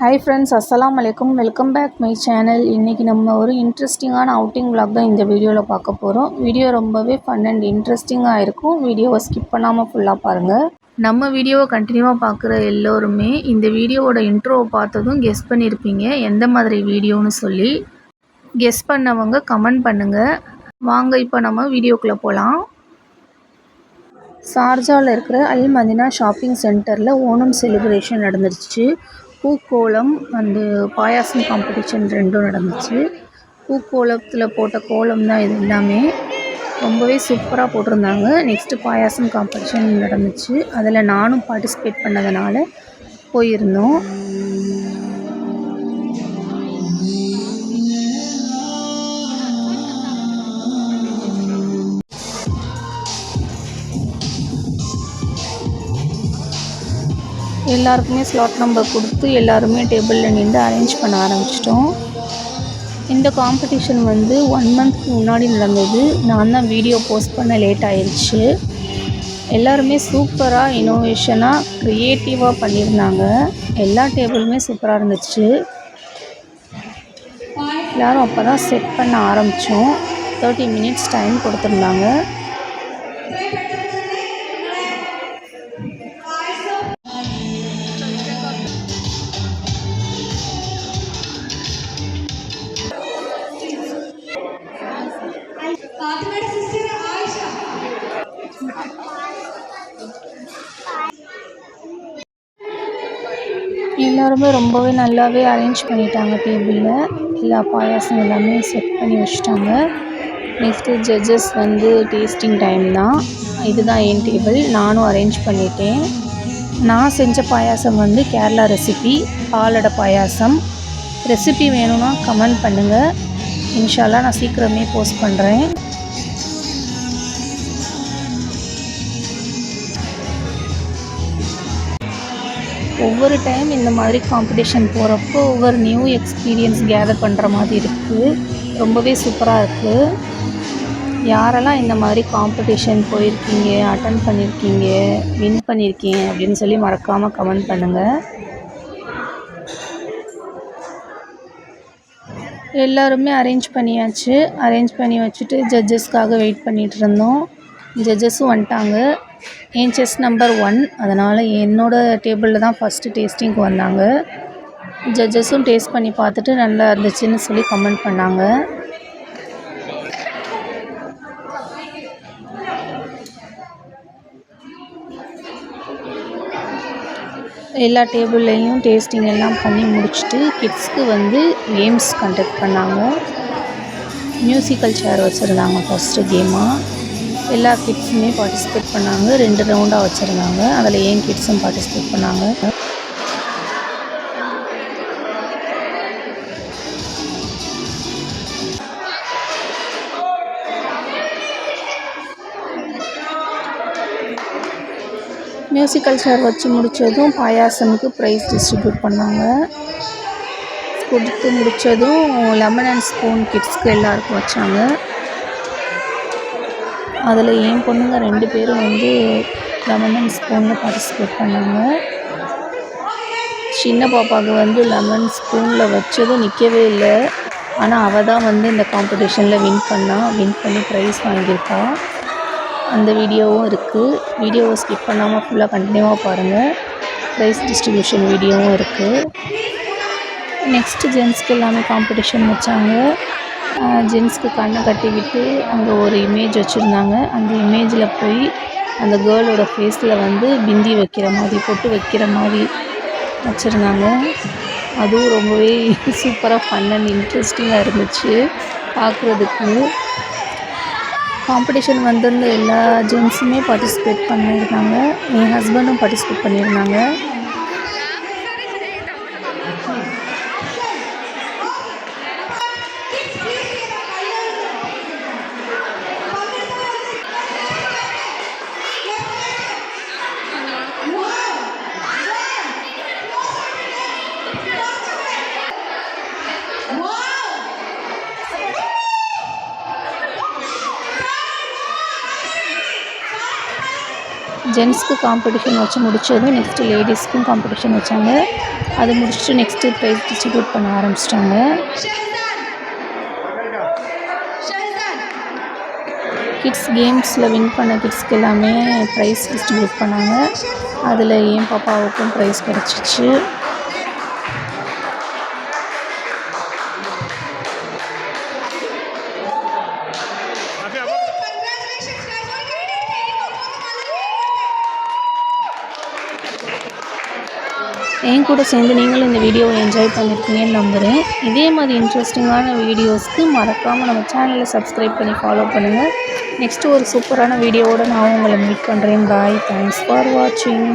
Hi friends அஸ்லாம் வலைக்கம் welcome back my channel இன்றைக்கி நம்ம ஒரு இன்ட்ரெஸ்டிங்கான அவுட்டிங் விளாக் தான் இந்த வீடியோவில் பார்க்க போகிறோம் வீடியோ ரொம்பவே ஃபன் அண்ட் இன்ட்ரெஸ்டிங்காக இருக்கும். வீடியோவை ஸ்கிப் பண்ணாமல் ஃபுல்லாக பாருங்கள் நம்ம வீடியோவை கண்டினியூவாக பார்க்குற எல்லோருமே இந்த வீடியோவோட இன்ட்ரோவை பார்த்ததும் கெஸ் பண்ணியிருப்பீங்க எந்த மாதிரி வீடியோன்னு சொல்லி கெஸ் பண்ணவங்க கமெண்ட் பண்ணுங்கள் வாங்க இப்போ நம்ம வீடியோக்குள்ளே போகலாம் சார்ஜாவில் இருக்கிற அல் மதினா ஷாப்பிங் சென்டரில் ஓணம் செலிப்ரேஷன் நடந்துருச்சு. பூக்கோலம் வந்து பாயாசம் காம்படிஷன் ரெண்டும் நடந்துச்சு. பூக்கோலத்தில் போட்ட கோலம் தான் இது எல்லாமே. ரொம்பவே சூப்பராக போட்டிருந்தாங்க. நெக்ஸ்ட்டு பாயாசம் காம்படிஷன் நடந்துச்சு. அதில் நானும் பார்ட்டிசிபேட் பண்ணதுனால போயிருந்தோம். எல்லாருக்குமே ஸ்லாட் நம்பர் கொடுத்து எல்லாருமே டேபிளில் நின்று அரேஞ்ச் பண்ண ஆரம்பிச்சிட்டோம். இந்த காம்படிஷன் வந்து ஒன் மந்த்க்கு முன்னாடி நடந்தது. நான் தான் வீடியோ போஸ்ட் பண்ண லேட் ஆயிடுச்சு எல்லாருமே சூப்பராக இனோவேஷனாக க்ரியேட்டிவாக பண்ணியிருந்தாங்க. எல்லா டேபிளுமே சூப்பராக இருந்துச்சு. எல்லோரும் அப்போ தான் செட் பண்ண ஆரம்பித்தோம் தேர்ட்டி மினிட்ஸ் டைம் கொடுத்துருந்தாங்க. ഫാത്തിമയുടെ സിസ്റ്റർ ആയിഷ எல்லாருமே ரொம்பவே நல்லாவே அரேஞ்ச் பண்ணிட்டாங்க டேபிளில் எல்லா பாயாசம் எல்லாமே செட் பண்ணி வச்சுட்டாங்க நெக்ஸ்ட்டு ஜட்ஜஸ் வந்து டேஸ்டிங் டைம் தான் இதுதான் என் டேபிள் நானும் அரேஞ்ச் பண்ணிட்டேன் நான் செஞ்ச பாயாசம் வந்து கேரளா ரெசிபி பாலடை பாயாசம் ரெசிபி வேணும்னா கமெண்ட் பண்ணுங்கள் இன்ஷால்லாம் நான் சீக்கிரமே போஸ்ட் பண்ணுறேன் ஒவ்வொரு டைம் இந்த மாதிரி காம்படிஷன் போகிறப்போ ஒவ்வொரு நியூ எக்ஸ்பீரியன்ஸ் கேதர் பண்ணுற மாதிரி இருக்குது ரொம்பவே சூப்பராக இருக்குது யாரெல்லாம் இந்த மாதிரி காம்படிஷன் போயிருக்கீங்க அட்டன் பண்ணியிருக்கீங்க வின் பண்ணியிருக்கீங்க அப்படின்னு சொல்லி மறக்காமல் கமெண்ட் பண்ணுங்கள் எல்லோருமே அரேஞ்ச் பண்ணியாச்சு. அரேஞ்ச் பண்ணி வச்சுட்டு ஜட்ஜஸ்க்காக வெயிட் பண்ணிகிட்டு இருந்தோம். ஜட்ஜஸும் வந்துட்டாங்க. என் செஸ் நம்பர் ஒன் அதனால் என்னோடய டேபிளில் தான் ஃபஸ்ட்டு டேஸ்டிங்க்கு வந்தாங்க. ஜட்ஜஸும் டேஸ்ட் பண்ணி பார்த்துட்டு நல்லா இருந்துச்சுன்னு சொல்லி கமெண்ட் பண்ணாங்க. எல்லா டேபிள்லேயும் டேஸ்டிங் எல்லாம் பண்ணி முடிச்சுட்டு கிட்ஸ்க்கு வந்து கேம்ஸ் கண்டக்ட் பண்ணாங்க. மியூசிக்கல் சேர் வச்சுருந்தாங்க ஃபஸ்ட்டு கேமாக எல்லா கிட்ஸுமே பார்ட்டிசிபேட் பண்ணாங்க. ரெண்டு ரவுண்டாக வச்சுருந்தாங்க. அதில் ஏன் கிட்ஸும் பார்ட்டிசிபேட் பண்ணாங்க. மியூசிக்கல் சேர் வச்சு முடித்ததும் பாயாசமுக்கு ப்ரைஸ் டிஸ்ட்ரிபியூட் பண்ணாங்க. கொடுத்து முடித்ததும் லெமன் அண்ட் ஸ்பூன் கிட்ஸ்க்கு எல்லாருக்கும் வச்சாங்க. அதில் என் பொண்ணுங்க ரெண்டு பேரும் வந்து லெமன் அண்ட் ஸ்பூனில் பார்ட்டிசிபேட் பண்ணாங்க. சின்ன பாப்பாவுக்கு வந்து லெமன் ஸ்பூனில் வச்சதும் நிற்கவே இல்லை. ஆனால் அவள் தான் வந்து இந்த காம்படிஷனில் வின் பண்ணா வின் பண்ணி ப்ரைஸ் வாங்கியிருக்காள் அந்த வீடியோவும் இருக்குது வீடியோவை ஸ்கிப் பண்ணாமல் ஃபுல்லாக கண்டினியூவாக பாருங்கள் ப்ரைஸ் டிஸ்ட்ரிபியூஷன் வீடியோவும் இருக்குது நெக்ஸ்ட்டு ஜென்ஸ்க்கு எல்லாமே காம்படிஷன் வச்சாங்க. ஜென்ஸ்க்கு கண்ணை கட்டி விட்டு அங்கே ஒரு இமேஜ் வச்சுருந்தாங்க. அந்த இமேஜில் போய் அந்த கேர்ளோட ஃபேஸில் வந்து பிந்தி வைக்கிற மாதிரி பொட்டு வைக்கிற மாதிரி வச்சுருந்தாங்க. அதுவும் ரொம்பவே சூப்பராக ஃபன் அண்ட் இன்ட்ரெஸ்டிங்காக இருந்துச்சு. பார்க்குறதுக்கு காம்படிஷன் வந்திருந்த எல்லா ஜென்ஸுமே பார்ட்டிசிபேட் பண்ணியிருந்தாங்க. என் ஹஸ்பண்டும் பார்ட்டிசிபேட் பண்ணியிருந்தாங்க. ஜென்ஸ்க்கு காம்படிஷன் வச்சு முடித்ததும் நெக்ஸ்ட்டு லேடிஸ்க்கும் காம்படிஷன் வச்சாங்க. அது முடிச்சுட்டு நெக்ஸ்ட்டு ப்ரைஸ் டிஸ்ட்ரிபியூட் பண்ண ஆரம்பிச்சிட்டாங்க. கிட்ஸ் கேம்ஸில் வின் பண்ண கிட்ஸ்க்கு எல்லாமே ப்ரைஸ் டிஸ்ட்ரிபியூட் பண்ணாங்க. அதில் என் பாப்பாவுக்கும் ப்ரைஸ் கிடச்சிச்சு. என் கூட சேர்ந்து நீங்களும் இந்த வீடியோவை என்ஜாய் பண்ணியிருக்கீங்கன்னு நம்புகிறேன் இதே மாதிரி இன்ட்ரெஸ்டிங்கான வீடியோஸ்க்கு மறக்காமல் நம்ம சேனலை சப்ஸ்கிரைப் பண்ணி ஃபாலோ பண்ணுங்கள் நெக்ஸ்ட்டு ஒரு சூப்பரான வீடியோவோடு நான் உங்களை மீட் பண்ணுறேன் பாய் தேங்க்ஸ் ஃபார் வாட்சிங்